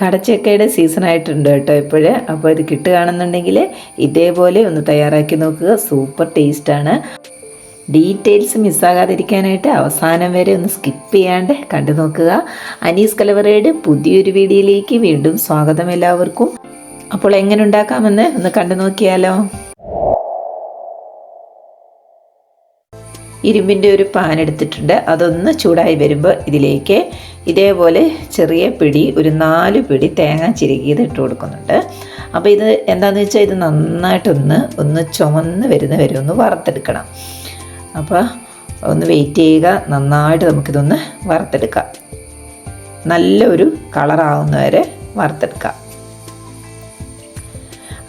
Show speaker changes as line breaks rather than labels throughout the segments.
കടച്ചക്കയുടെ season ആയിട്ടുണ്ട് കേട്ടോ ഇപ്പോൾ അപ്പോൾ ഇത് കിട്ടുകയാണെന്നുണ്ടെങ്കിൽ ഇതേപോലെ ഒന്ന് തയ്യാറാക്കി നോക്കുക. സൂപ്പർ ടേസ്റ്റാണ് ഡീറ്റെയിൽസ് മിസ്സാകാതിരിക്കാനായിട്ട് അവസാനം വരെ ഒന്ന് സ്കിപ്പ് ചെയ്യാണ്ട് കണ്ടു നോക്കുക. അനീസ് കലവറയുടെ പുതിയൊരു വീഡിയോയിലേക്ക് വീണ്ടും സ്വാഗതം എല്ലാവർക്കും. അപ്പോൾ എങ്ങനെ ഉണ്ടാക്കാമെന്ന് ഒന്ന് കണ്ടു നോക്കിയാലോ? ഇരുമ്പിന്റെ ഒരു പാൻ എടുത്തിട്ടുണ്ട്. അതൊന്ന് ചൂടായി വരുമ്പോൾ ഇതിലേക്ക് ഇതേപോലെ ചെറിയ പിടി ഒരു നാല് പിടി തേങ്ങ ചിരുകിയത് ഇട്ട് കൊടുക്കുന്നുണ്ട്. അപ്പോൾ ഇത് എന്താണെന്ന് വെച്ചാൽ ഇത് നന്നായിട്ടൊന്ന് ഒന്ന് ചുമന്ന് വരുന്ന വരെ ഒന്ന് വറുത്തെടുക്കണം. അപ്പോൾ ഒന്ന് വെയിറ്റ് ചെയ്യുക. നന്നായിട്ട് നമുക്കിതൊന്ന് വറുത്തെടുക്കാം. നല്ലൊരു ഒരു വരെ വറുത്തെടുക്കാം.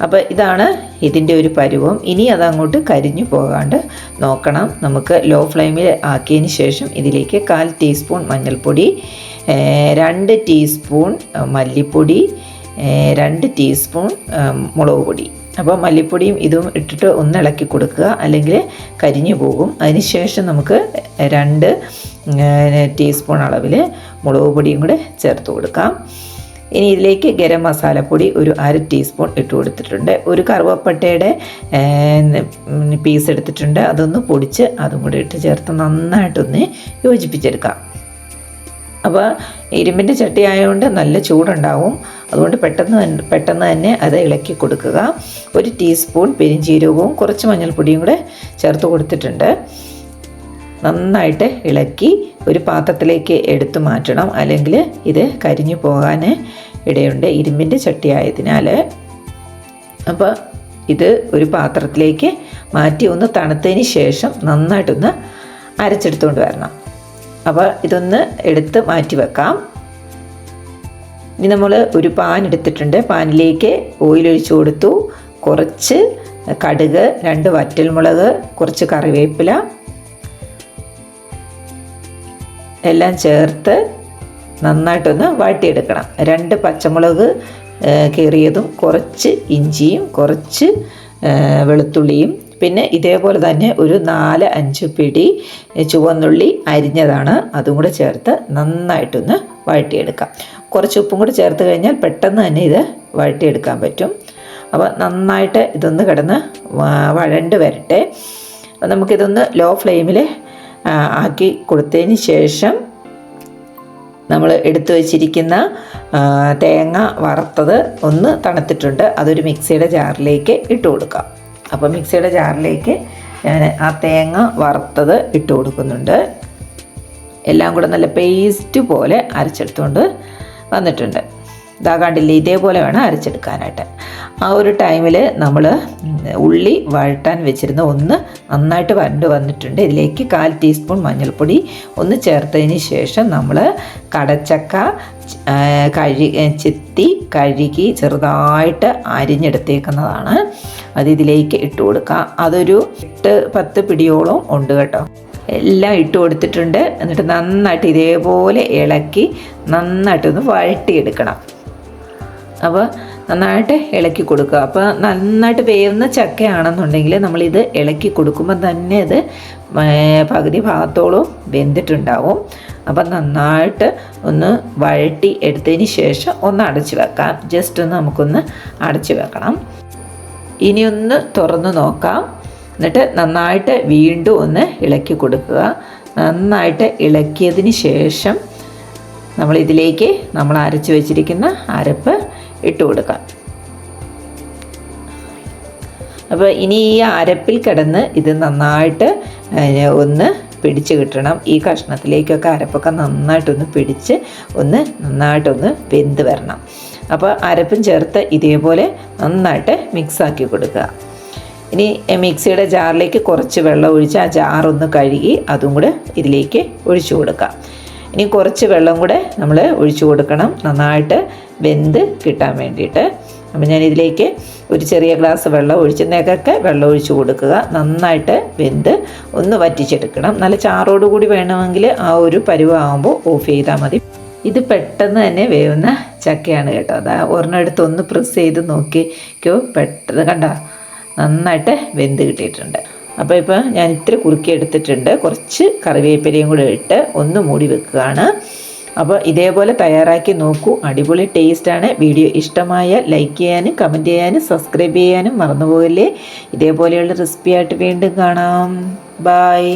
അപ്പോൾ ഇതാണ് ഇതിന്റെ ഒരു പരുവം. ഇനി അതങ്ങോട്ട് കരിഞ്ഞു പോകാണ്ട് നോക്കണം. നമുക്ക് ലോ ഫ്ലെയിമിൽ ആക്കിയതിന് ശേഷം ഇതിലേക്ക് കാൽ ടീസ്പൂൺ മഞ്ഞൾപ്പൊടി രണ്ട് ടീസ്പൂൺ മല്ലിപ്പൊടി രണ്ട് ടീസ്പൂൺ മുളക് പൊടി. അപ്പോൾ മല്ലിപ്പൊടിയും ഇതും ഇട്ടിട്ട് ഒന്ന് ഇളക്കി കൊടുക്കുക. അല്ലെങ്കിൽ കരിഞ്ഞു പോകും. അതിനുശേഷം നമുക്ക് രണ്ട് ടീസ്പൂൺ അളവിൽ മുളക് പൊടിയും കൂടെ ചേർത്ത് കൊടുക്കാം. ഇനി ഇതിലേക്ക് ഗരം മസാലപ്പൊടി ഒരു അര ടീസ്പൂൺ ഇട്ട് കൊടുത്തിട്ടുണ്ട്. ഒരു കറുവപ്പട്ടയുടെ പീസ് എടുത്തിട്ടുണ്ട്. അതൊന്ന് പൊടിച്ച് അതും കൂടി ഇട്ട് ചേർത്ത് നന്നായിട്ടൊന്ന് യോജിപ്പിച്ചെടുക്കാം. അപ്പോൾ ഇരുമ്പിന്റെ ചട്ടി ആയതുകൊണ്ട് നല്ല ചൂടുണ്ടാവും. അതുകൊണ്ട് പെട്ടെന്ന് പെട്ടെന്ന് തന്നെ അത് ഇളക്കി കൊടുക്കുക. ഒരു ടീസ്പൂൺ പെരിഞ്ചീരകവും കുറച്ച് മഞ്ഞൾപ്പൊടിയും കൂടെ ചേർത്ത് കൊടുത്തിട്ടുണ്ട്. നന്നായിട്ട് ഇളക്കി ഒരു പാത്രത്തിലേക്ക് എടുത്തു മാറ്റണം. അല്ലെങ്കിൽ ഇത് കരിഞ്ഞു പോകാൻ ഇടയുണ്ട് ഇരുമ്പിന്റെ ചട്ടിയായതിനാൽ. അപ്പോൾ ഇത് ഒരു പാത്രത്തിലേക്ക് മാറ്റി ഒന്ന് തണുത്തതിന് ശേഷം നന്നായിട്ടൊന്ന് അരച്ചെടുത്തുകൊണ്ട് വരണം. അപ്പോൾ ഇതൊന്ന് എടുത്ത് മാറ്റി വെക്കാം. ഇനി നമ്മൾ ഒരു പാൻ എടുത്തിട്ടുണ്ട്. പാനിലേക്ക് ഓയിൽ ഒഴിച്ചു കൊടുത്തു. കുറച്ച് കടുക് രണ്ട് വറ്റൽമുളക് കുറച്ച് കറിവേപ്പില എല്ലാം ചേർത്ത് നന്നായിട്ടൊന്ന് വാട്ടിയെടുക്കണം രണ്ട് പച്ചമുളക് കീറിയതും കുറച്ച് ഇഞ്ചിയും കുറച്ച് വെളുത്തുള്ളിയും പിന്നെ ഇതേപോലെ തന്നെ ഒരു നാല് അഞ്ച് പിടി ചുവന്നുള്ളി അരിഞ്ഞതാണ്. അതും കൂടെ ചേർത്ത് നന്നായിട്ടൊന്ന് വഴട്ടിയെടുക്കാം കുറച്ച് ഉപ്പും കൂടി ചേർത്ത് കഴിഞ്ഞാൽ പെട്ടെന്ന് തന്നെ ഇത് വഴട്ടിയെടുക്കാൻ പറ്റും. അപ്പോൾ നന്നായിട്ട് ഇതൊന്ന് കിടന്ന് വഴണ്ട് വരട്ടെ. നമുക്കിതൊന്ന് ലോ ഫ്ലെയിമിൽ ആക്കി കൊടുത്തതിന് ശേഷം നമ്മൾ എടുത്തു വച്ചിരിക്കുന്ന തേങ്ങ വറുത്തത് ഒന്ന് തണുത്തിട്ടുണ്ട്. അതൊരു മിക്സിയുടെ ജാറിലേക്ക് ഇട്ട് കൊടുക്കാം. അപ്പോൾ മിക്സിയുടെ ജാറിലേക്ക് ഞാൻ ആ തേങ്ങ വറുത്തത് ഇട്ട് കൊടുക്കുന്നുണ്ട്. എല്ലാം കൂടെ നല്ല പേസ്റ്റ് പോലെ അരച്ചെടുത്തുകൊണ്ട് വന്നിട്ടുണ്ട്. ഇതാ കണ്ടില്ലേ ഇതേപോലെ വേണം അരച്ചെടുക്കാനായിട്ട്. ആ ഒരു ടൈമിൽ നമ്മൾ ഉള്ളി വഴട്ടാൻ വെച്ചിരുന്ന ഒന്ന് നന്നായിട്ട് വരണ്ട് വന്നിട്ടുണ്ട്. ഇതിലേക്ക് കാൽ ടീസ്പൂൺ മഞ്ഞൾപ്പൊടി ഒന്ന് ചേർത്തതിന് ശേഷം നമ്മൾ കടച്ചക്ക കഴു ചെത്തി കഴുകി ചെറുതായിട്ട് അരിഞ്ഞെടുത്തേക്കുന്നതാണ്. അത് ഇതിലേക്ക് ഇട്ട് കൊടുക്കുക അതൊരു എട്ട് പത്ത് പിടിയോളം ഉണ്ട് കേട്ടോ. എല്ലാം ഇട്ട് കൊടുത്തിട്ടുണ്ട്. എന്നിട്ട് നന്നായിട്ട് ഇതേപോലെ ഇളക്കി നന്നായിട്ടൊന്ന് വഴട്ടിയെടുക്കണം അപ്പോൾ നന്നായിട്ട് ഇളക്കി കൊടുക്കുക. അപ്പോൾ നന്നായിട്ട് വേവുന്ന ചക്കയാണെന്നുണ്ടെങ്കിൽ നമ്മളിത് ഇളക്കി കൊടുക്കുമ്പോൾ തന്നെ അത് പകുതി ഭാഗത്തോളം വെന്തിട്ടുണ്ടാവും. അപ്പം നന്നായിട്ട് ഒന്ന് വഴട്ടി എടുത്തതിന് ശേഷം ഒന്ന് അടച്ചു വെക്കാം. ജസ്റ്റ് ഒന്ന് നമുക്കൊന്ന് അടച്ചു വെക്കണം. ഇനിയൊന്ന് തുറന്ന് നോക്കാം. എന്നിട്ട് നന്നായിട്ട് വീണ്ടും ഒന്ന് ഇളക്കി കൊടുക്കുക. നന്നായിട്ട് ഇളക്കിയതിന് ശേഷം നമ്മളിതിലേക്ക് നമ്മൾ അരച്ച് വെച്ചിരിക്കുന്ന അരപ്പ് ഇട്ട് കൊടുക്കാം. അപ്പോൾ ഇനി ഈ അരപ്പിൽ കിടന്ന് ഇത് നന്നായിട്ട് ഒന്ന് പിടിച്ച് കിട്ടണം. ഈ കഷ്ണത്തിലേക്കൊക്കെ അരപ്പൊക്കെ നന്നായിട്ടൊന്ന് പിടിച്ച് ഒന്ന് നന്നായിട്ടൊന്ന് വെന്ത് വരണം. അപ്പോൾ അരപ്പും ചേർത്ത് ഇതേപോലെ നന്നായിട്ട് മിക്സാക്കി കൊടുക്കുക. ഇനി മിക്സിയുടെ ജാറിലേക്ക് കുറച്ച് വെള്ളം ഒഴിച്ച് ആ ജാറൊന്ന് കഴുകി അതും കൂടെ ഇതിലേക്ക് ഒഴിച്ചു കൊടുക്കുക ഇനി കുറച്ച് വെള്ളം കൂടെ നമ്മൾ ഒഴിച്ചു കൊടുക്കണം. നന്നായിട്ട് വെന്ത് കിട്ടാൻ വേണ്ടിയിട്ട്. അപ്പം ഞാൻ ഇതിലേക്ക് ഒരു ചെറിയ ഗ്ലാസ് വെള്ളം ഒഴിച്ചതിനേക്കൊക്കെ വെള്ളം ഒഴിച്ച് കൊടുക്കുക. നന്നായിട്ട് വെന്ത് ഒന്ന് വറ്റിച്ചെടുക്കണം. നല്ല ചാറോട് കൂടി വേണമെങ്കിൽ ആ ഒരു പരുവാകുമ്പോൾ ഓഫ് ചെയ്താൽ മതി. ഇത് പെട്ടെന്ന് തന്നെ വേവുന്ന ചക്കയാണ് കേട്ടോ. അതാ ഒരെണ്ണെടുത്ത് ഒന്ന് പ്രസ് ചെയ്ത് നോക്കിക്കോ പെട്ടെന്ന് കണ്ട നന്നായിട്ട് വെന്ത് കിട്ടിയിട്ടുണ്ട്. അപ്പോൾ ഇപ്പോൾ ഞാൻ ഇത്തിരി കുറുക്കി എടുത്തിട്ടുണ്ട്. കുറച്ച് കറിവേപ്പിലയും കൂടെ ഇട്ട് ഒന്ന് മൂടി വെക്കുകയാണ്. അപ്പോൾ ഇതേപോലെ തയ്യാറാക്കി നോക്കൂ. അടിപൊളി ടേസ്റ്റാണ് വീഡിയോ ഇഷ്ടമായ ലൈക്ക് ചെയ്യാനും കമന്റ് ചെയ്യാനും സബ്സ്ക്രൈബ് ചെയ്യാനും മറന്നുപോകല്ലേ. ഇതേപോലെയുള്ള റെസിപ്പി ആയിട്ട് വീണ്ടും കാണാം. ബായ്